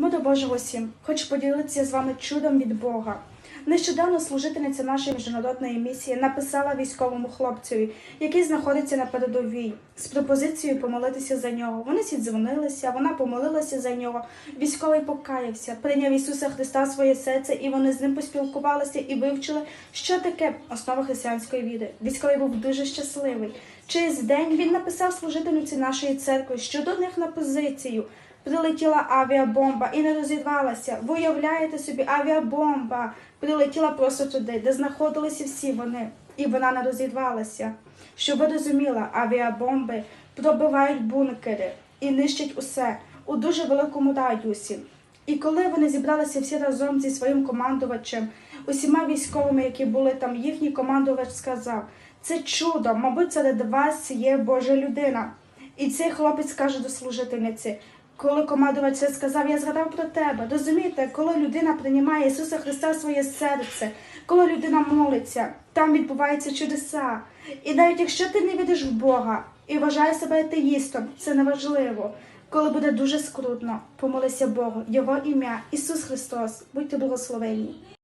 Мудро Божого сім. хочу поділитися з вами чудом від Бога. Нещодавно служительниця нашої міжнародної місії написала військовому хлопцеві, який знаходиться на передовій, з пропозицією помолитися за нього. Вони зідзвонилися, вона помолилася за нього. Військовий покаявся, прийняв Ісуса Христа в своє серце, і вони з ним поспілкувалися і вивчили, що таке основа християнської віри. Військовий був дуже щасливий. Через день він написав служительниці нашої церкви, що до них на позицію прилетіла авіабомба і не розірвалася. Ви уявляєте собі, авіабомба прилетіла просто туди, де знаходилися всі вони, і вона не розірвалася. Щоб ви розуміли, авіабомби пробивають бункери і нищать усе у дуже великому радіусі. І коли вони зібралися всі разом зі своїм командувачем, усіма військовими, які були там, їхній командувач сказав: це чудо, мабуть, серед вас є Божа людина. І цей хлопець каже до служительниці, коли командувач сказав, я згадав про тебе. Розумієте, коли людина приймає Ісуса Христа в своє серце, коли людина молиться, там відбуваються чудеса. І навіть якщо ти не віриш в Бога і вважаєш себе атеїстом, це неважливо. Коли буде дуже скрутно, помолися Богу, Його ім'я, Ісус Христос, будьте благословені.